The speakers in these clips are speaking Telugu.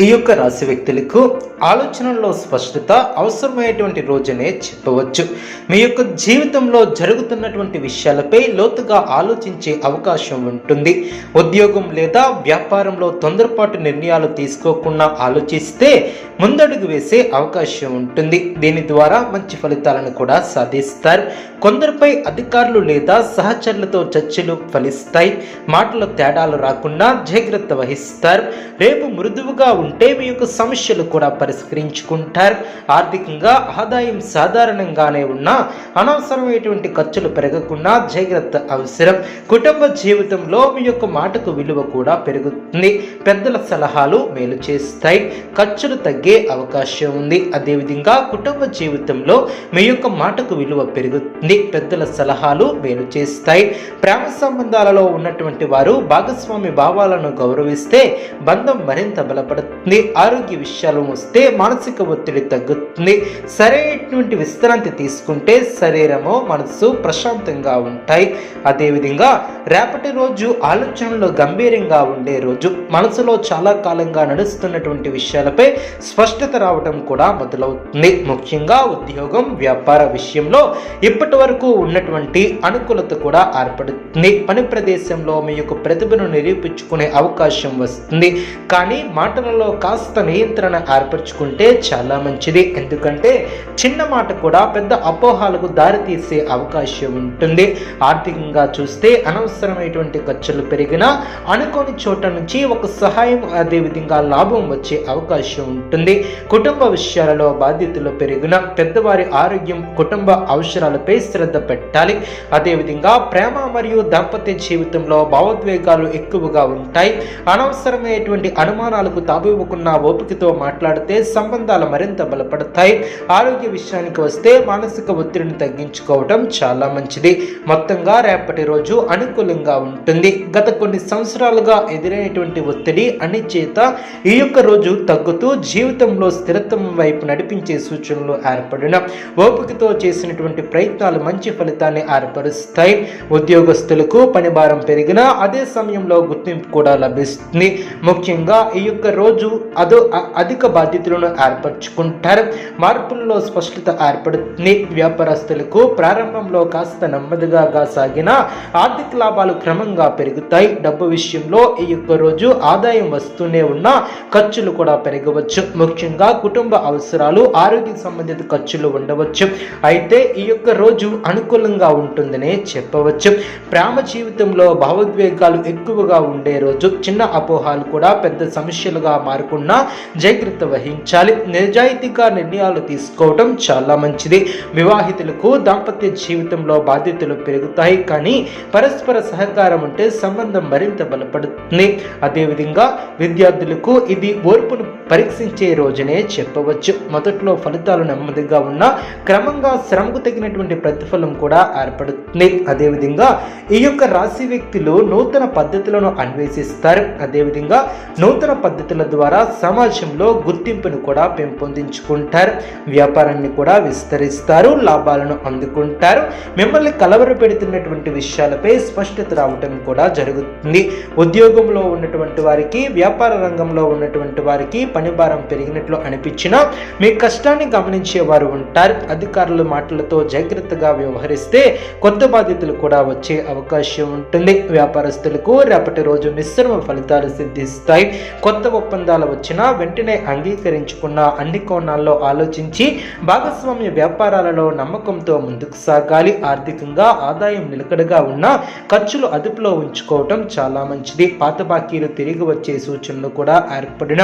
ఈ యొక్క రాశి వ్యక్తులకు ఆలోచనల్లో స్పష్టత అవసరమైనటువంటి రోజునే చెప్పవచ్చు. మీ యొక్క జీవితంలో జరుగుతున్నటువంటి విషయాలపై లోతుగా ఆలోచించే అవకాశం ఉంటుంది. ఉద్యోగం లేదా వ్యాపారంలో తొందరపాటు నిర్ణయాలు తీసుకోకుండా ఆలోచిస్తే ముందడుగు వేసే అవకాశం ఉంటుంది. దీని ద్వారా మంచి ఫలితాలను కూడా సాధిస్తారు. కొందరిపై అధికారులు లేదా సహచరులతో చర్చలు ఫలిస్తాయి. మాటల తేడాలు రాకుండా జాగ్రత్త వహిస్తారు. రేపు మృదువుగా ఉంటే మీ యొక్క సమస్యలు కూడా పరిష్కరించుకుంటారు. ఆర్థికంగా ఆదాయం సాధారణంగానే ఉన్నా అనవసరమైనటువంటి ఖర్చులు పెరగకుండా జాగ్రత్త అవసరం. కుటుంబ జీవితంలో మీ యొక్క మాటకు విలువ కూడా పెరుగుతుంది. పెద్దల సలహాలు మేలు చేస్తాయి. ఖర్చులు తగ్గే అవకాశం ఉంది. అదేవిధంగా కుటుంబ జీవితంలో మీ యొక్క మాటకు విలువ పెరుగుతుంది. పెద్దల సలహాలు మేలు చేస్తాయి. ప్రేమ సంబంధాలలో ఉన్నటువంటి వారు భాగస్వామి భావాలను గౌరవిస్తే బంధం మరింత బలపడుతుంది. ఆరోగ్య విషయాలు వస్తే మానసిక ఒత్తిడి తగ్గుతుంది. సరైనటువంటి విశ్రాంతి తీసుకుంటే శరీరము మనసు ప్రశాంతంగా ఉంటాయి. అదేవిధంగా రేపటి రోజు ఆలోచనలు గంభీరంగా ఉండే రోజు మనసులో చాలా కాలంగా నడుస్తున్నటువంటి విషయాలపై స్పష్టత రావడం కూడా మొదలవుతుంది. ముఖ్యంగా ఉద్యోగం వ్యాపార విషయంలో ఇప్పటి వరకు ఉన్నటువంటి అనుకూలత కూడా ఏర్పడుతుంది. పని ప్రదేశంలో మీ యొక్క ప్రతిభను నిరూపించుకునే అవకాశం వస్తుంది. కానీ మాటలలో కాస్త నియంత్రణ ఏర్పరచుకుంటే చాలా మంచిది. ఎందుకంటే చిన్న మాట కూడా పెద్ద అపోహాలకు దారితీసే అవకాశం ఉంటుంది. ఆర్థికంగా చూస్తే అనవసరమైనటువంటి ఖర్చులు పెరిగినా అనుకోని చోట నుంచి ఒక సహాయం అదేవిధంగా లాభం వచ్చే అవకాశం ఉంటుంది. కుటుంబ విషయాలలో బాధ్యతలు పెరిగిన పెద్దవారి ఆరోగ్యం కుటుంబ అవసరాలపై శ్రద్ధ పెట్టాలి. అదేవిధంగా ప్రేమ మరియు దాంపత్య జీవితంలో భావోద్వేగాలు ఎక్కువగా ఉంటాయి. అనవసరమైనటువంటి అనుమానాలకు తావివ్వకున్న ఓపికతో మాట్లాడితే సంబంధాలు మరింత బలపడతాయి. ఆరోగ్య విషయానికి వస్తే మానసిక ఒత్తిడిని తగ్గించుకోవడం చాలా మంచిది. మొత్తంగా రేపటి రోజు అనుకూలంగా ఉంటుంది. గత కొన్ని సంవత్సరాలుగా ఎదురైనటువంటి ఒత్తిడి అనిచేత ఈ యొక్క రోజు తగ్గుతూ జీవితంలో స్థిరత్వం వైపు నడిపించే సూచనలు ఏర్పడిన ఓపికతో చేసినటువంటి ప్రయత్నాలు మంచి ఫలితాన్ని ఏర్పరుస్తాయి. ఉద్యోగస్తులకు పని భారం పెరిగినా అదే సమయంలో గుర్తింపు కూడా లభిస్తుంది. ముఖ్యంగా ఈ యొక్క రోజు రోజు అదో అధిక బాధ్యతలను ఏర్పరచుకుంటారు. మార్పుల్లో స్పష్టత ఏర్పడుతుంది వ్యాపారస్తులకు ప్రారంభంలో కాస్త నెమ్మదిగా సాగిన ఆర్థిక లాభాలు క్రమంగా పెరుగుతాయి. డబ్బు విషయంలో ఈ యొక్క రోజు ఆదాయం వస్తూనే ఉన్నా ఖర్చులు కూడా పెరగవచ్చు. ముఖ్యంగా కుటుంబ అవసరాలు ఆరోగ్య సంబంధిత ఖర్చులు ఉండవచ్చు. అయితే ఈ యొక్క రోజు అనుకూలంగా ఉంటుందనే చెప్పవచ్చు. ప్రేమ జీవితంలో భావోద్వేగాలు ఎక్కువగా ఉండే రోజు చిన్న అపోహాలు కూడా పెద్ద సమస్యలుగా మారకుండా జాగ్రత్త వహించాలి. నిజాయితీగా నిర్ణయాలు తీసుకోవడం చాలా మంచిది. వివాహితులకు దాంపత్య జీవితంలో బాధ్యతలు పెరుగుతాయి కానీ పరస్పర సహకారం ఉంటే సంబంధం మరింత బలపడుతుంది. అదేవిధంగా విద్యార్థులకు ఇది ఓర్పును పరీక్షించే రోజునే చెప్పవచ్చు. మొదట్లో ఫలితాలు నెమ్మదిగా ఉన్నా క్రమంగా శ్రమకు తగినటువంటి ప్రతిఫలం కూడా ఏర్పడుతుంది. అదేవిధంగా ఈ యొక్క రాశి వ్యక్తులు నూతన పద్ధతులను అన్వేషిస్తారు. అదేవిధంగా నూతన పద్ధతుల ద్వారా సమాజంలో గుర్తింపును కూడా పెంపొందించుకుంటారు. వ్యాపారాన్ని కూడా విస్తరిస్తారు. లాభాలను అందుకుంటారు. మిమ్మల్ని కలవర పెడుతున్నటువంటి విషయాలపై స్పష్టత రావటం కూడా జరుగుతుంది. ఉద్యోగంలో ఉన్నటువంటి వారికి వ్యాపార రంగంలో ఉన్నటువంటి వారికి పనిభారం పెరిగినట్లు అనిపించినా మీ కష్టాన్ని గమనించే వారు ఉంటారు. అధికారుల మాటలతో జాగ్రత్తగా వ్యవహరిస్తే కొత్త బాధ్యతలు కూడా వచ్చే అవకాశం ఉంటుంది. వ్యాపారస్తులకు రేపటి రోజు మిశ్రమ ఫలితాలు సిద్ధిస్తాయి. కొత్త ఒప్పందాలు వచ్చినా వెంటనే అంగీకరించుకున్న అన్ని కోణాల్లో ఆలోచించి భాగస్వామ్య వ్యాపారాలలో నమ్మకంతో ముందుకు సాగాలి. ఆర్థికంగా ఆదాయం నిలకడగా ఉన్నా ఖర్చులు అదుపులో ఉంచుకోవటం చాలా మంచిది. పాత బాకీలు తిరిగి వచ్చే సూచనలు కూడా ఏర్పడిన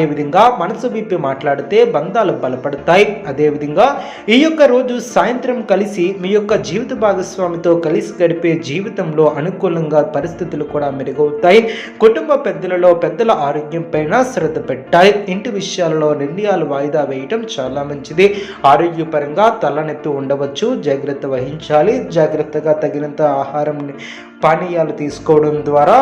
అదేవిధంగా మనసు విప్పి మాట్లాడితే బంధాలు బలపడతాయి. అదేవిధంగా ఈ యొక్క రోజు సాయంత్రం కలిసి మీ యొక్క జీవిత భాగస్వామితో కలిసి గడిపే జీవితంలో అనుకూలంగా పరిస్థితులు కూడా మెరుగవుతాయి. కుటుంబ పెద్దలలో పెద్దల ఆరోగ్యం పైన శ్రద్ధ పెట్టాలి. ఇంటి విషయాలలో నిర్ణయాలు వాయిదా వేయటం చాలా మంచిది. ఆరోగ్యపరంగా తలనొప్పి ఉండవచ్చు. జాగ్రత్త వహించాలి. జాగ్రత్తగా తగినంత ఆహారం పానీయాలు తీసుకోవడం ద్వారా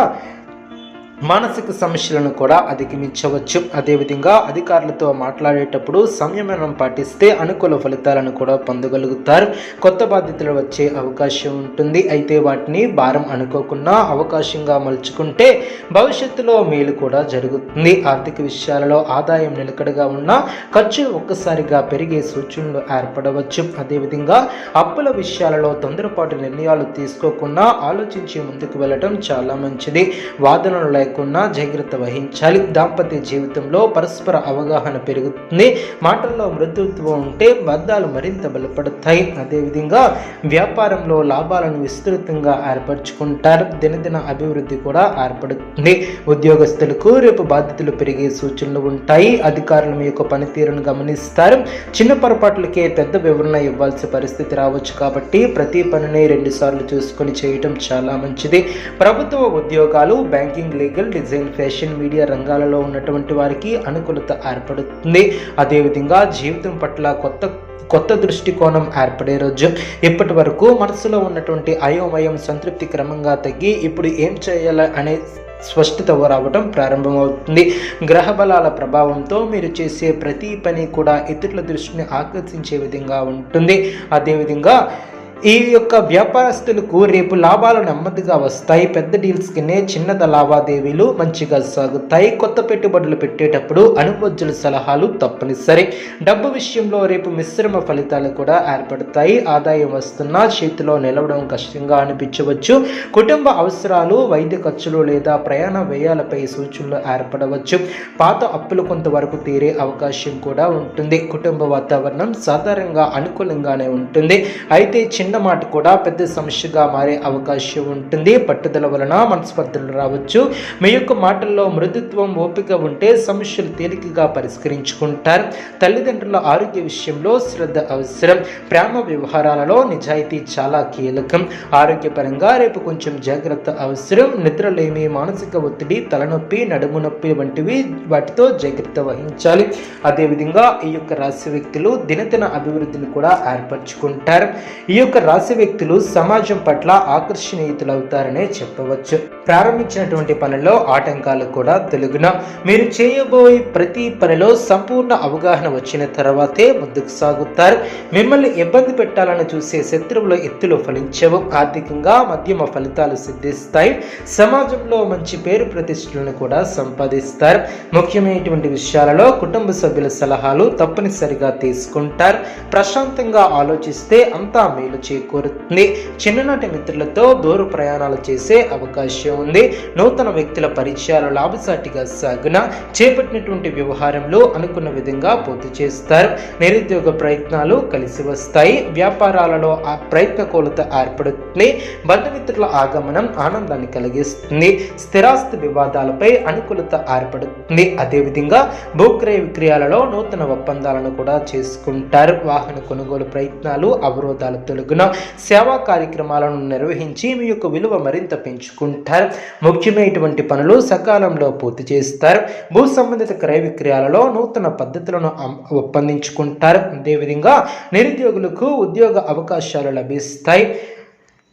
మానసిక సమస్యలను కూడా అధిగమించవచ్చు. అదేవిధంగా అధికారులతో మాట్లాడేటప్పుడు సంయమనం పాటిస్తే అనుకూల ఫలితాలను కూడా పొందగలుగుతారు. కొత్త బాధ్యతలు వచ్చే అవకాశం ఉంటుంది. అయితే వాటిని భారం అనుకోకుండా అవకాశంగా మలుచుకుంటే భవిష్యత్తులో మేలు కూడా జరుగుతుంది. ఆర్థిక విషయాలలో ఆదాయం నిలకడగా ఉన్న ఖర్చు ఒక్కసారిగా పెరిగే సూచనలు ఏర్పడవచ్చు. అదేవిధంగా అప్పుల విషయాలలో తొందరపాటు నిర్ణయాలు తీసుకోకుండా ఆలోచించి ముందుకు వెళ్ళటం చాలా మంచిది. వాదనలు లేకుండా జాగ్రత్త వహించాలి. దాంపత్య జీవితంలో పరస్పర అవగాహన పెరుగుతుంది. మాటల్లో మృదుత్వం ఉంటే బంధాలు మరింత బలపడతాయి. అదేవిధంగా వ్యాపారంలో లాభాలను విస్తృతంగా ఏర్పరచుకుంటారు. దినదిన అభివృద్ధి కూడా ఏర్పడుతుంది. ఉద్యోగస్తులకు రేపు బాధ్యతలు పెరిగే సూచనలు ఉంటాయి. అధికారులు మీ యొక్క పనితీరును గమనిస్తారు. చిన్న పొరపాట్లకే పెద్ద వివరణ ఇవ్వాల్సిన పరిస్థితి రావచ్చు కాబట్టి ప్రతి పనిని రెండుసార్లు చూసుకొని చేయటం చాలా మంచిది. ప్రభుత్వ ఉద్యోగాలు banking legal design fashion media రంగాలలో ఉన్నటువంటి వారికి అనుకూలత ఏర్పడుతుంది. అదేవిధంగా జీవితం పట్ల కొత్త కొత్త దృష్టికోణం ఏర్పడే రోజు. ఇప్పటి వరకు మనసులో ఉన్నటువంటి అయోమయం సంతృప్తి క్రమంగా తగ్గి ఇప్పుడు ఏం చేయాలి అనే స్పష్టత రావడం ప్రారంభమవుతుంది. గ్రహ బలాల ప్రభావంతో మీరు చేసే ప్రతి పని కూడా ఇతరుల దృష్టిని ఆకర్షించే విధంగా ఉంటుంది. అదేవిధంగా ఈ యొక్క వ్యాపారస్తులకు రేపు లాభాలు నెమ్మదిగా వస్తాయి. పెద్ద డీల్స్ కినే చిన్నద లావాదేవీలు మంచిగా సాగుతాయి. కొత్త పెట్టుబడులు పెట్టేటప్పుడు అనుభవజ్జుల సలహాలు తప్పనిసరి. డబ్బు విషయంలో రేపు మిశ్రమ ఫలితాలు కూడా ఏర్పడతాయి. ఆదాయం వస్తున్నా చేతిలో నిలవడం కష్టంగా అనిపించవచ్చు. కుటుంబ అవసరాలు వైద్య ఖర్చులు లేదా ప్రయాణ వ్యయాలపై సూచనలు ఏర్పడవచ్చు. పాత అప్పులు కొంతవరకు తీరే అవకాశం కూడా ఉంటుంది. కుటుంబ వాతావరణం సాధారణంగా అనుకూలంగానే ఉంటుంది. అయితే చిన్న చిన్న మాట కూడా పెద్ద సమస్యగా మారే అవకాశం ఉంటుంది. పట్టుదల వలన మనస్పర్ధలు రావచ్చు. మీ యొక్క మాటల్లో మృదుత్వం ఓపిక ఉంటే సమస్యలు తేలికగా పరిష్కరించుకుంటారు. తల్లిదండ్రుల ఆరోగ్య విషయంలో శ్రద్ధ అవసరం. ప్రేమ వ్యవహారాలలో నిజాయితీ చాలా కీలకం. ఆరోగ్యపరంగా రేపు కొంచెం జాగ్రత్త అవసరం. నిద్రలేమి మానసిక ఒత్తిడి తలనొప్పి నడుము నొప్పి వంటివి వాటితో జాగ్రత్త వహించాలి. అదేవిధంగా ఈ యొక్క రాశి వ్యక్తులు దినదిన అభివృద్ధిని కూడా ఏర్పరచుకుంటారు. ఈ యొక్క రాశి వ్యక్తులు సమాజం పట్ల ఆకర్షణీయుతులవుతారనే చెప్పవచ్చు. ప్రారంభించినటువంటి పనుల్లో ఆటంకాలు కూడా తెలుగున. మీరు చేయబోయే ప్రతి పనిలో సంపూర్ణ అవగాహన వచ్చిన తర్వాతే ముందుకు సాగుతారు. మిమ్మల్ని ఇబ్బంది పెట్టాలని చూసే శత్రువుల ఎత్తులు ఫలించవు. ఆర్థికంగా మధ్యమ ఫలితాలు సిద్ధిస్తాయి. సమాజంలో మంచి పేరు ప్రతిష్టలను కూడా సంపాదిస్తారు. ముఖ్యమైనటువంటి విషయాలలో కుటుంబ సభ్యుల సలహాలు తప్పనిసరిగా తీసుకుంటారు. ప్రశాంతంగా ఆలోచిస్తే అంతా మేలు చేకూరుతుంది. చిన్ననాటి మిత్రులతో దూర ప్రయాణాలు చేసే అవకాశం ఉంది. నూతన వ్యక్తుల పరిచయాలు లాభసాటిగా సాగున చేపట్టినటువంటి వ్యవహారంలో అనుకున్న విధంగా పూర్తి చేస్తారు. నిరుద్యోగ ప్రయత్నాలు కలిసి వస్తాయి. వ్యాపారాలలో ఆ ప్రయత్న ఏర్పడుతుంది. బంధుమిత్రుల ఆగమనం ఆనందాన్ని కలిగిస్తుంది. స్థిరాస్తి వివాదాలపై అనుకూలత ఏర్పడుతుంది. అదేవిధంగా భూక్రయ విక్రయాలలో నూతన ఒప్పందాలను కూడా చేసుకుంటారు. వాహన కొనుగోలు ప్రయత్నాలు అవరోధాలు తొలగిన. సేవా కార్యక్రమాలను నిర్వహించి మీ యొక్క విలువ మరింత పెంచుకుంటారు. ముఖ్యమైనటువంటి పనులు సకాలంలో పూర్తి చేస్తారు. భూ సంబంధిత క్రయ విక్రయాలలో నూతన పద్ధతులను ఒప్పందించుకుంటారు. అదేవిధంగా నిరుద్యోగులకు ఉద్యోగ అవకాశాలు లభిస్తాయి.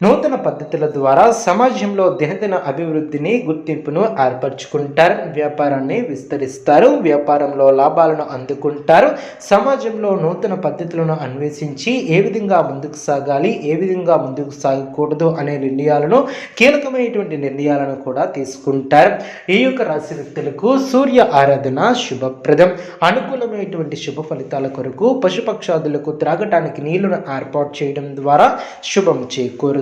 నూతన పద్ధతుల ద్వారా సమాజంలో దినదిన అభివృద్ధిని గుర్తింపును ఏర్పరచుకుంటారు వ్యాపారాన్ని విస్తరిస్తారు వ్యాపారంలో లాభాలను అందుకుంటారు. సమాజంలో నూతన పద్ధతులను అన్వేషించి ఏ విధంగా ముందుకు సాగాలి ఏ విధంగా ముందుకు సాగకూడదు అనే నిర్ణయాలను కీలకమైనటువంటి నిర్ణయాలను కూడా తీసుకుంటారు. ఈ యొక్క రాశి వ్యక్తులకు సూర్య ఆరాధన శుభప్రదం. అనుకూలమైనటువంటి శుభ ఫలితాల కొరకు పశుపక్షాదులకు త్రాగటానికి నీళ్ళను ఏర్పాటు చేయడం ద్వారా శుభం చేకూరు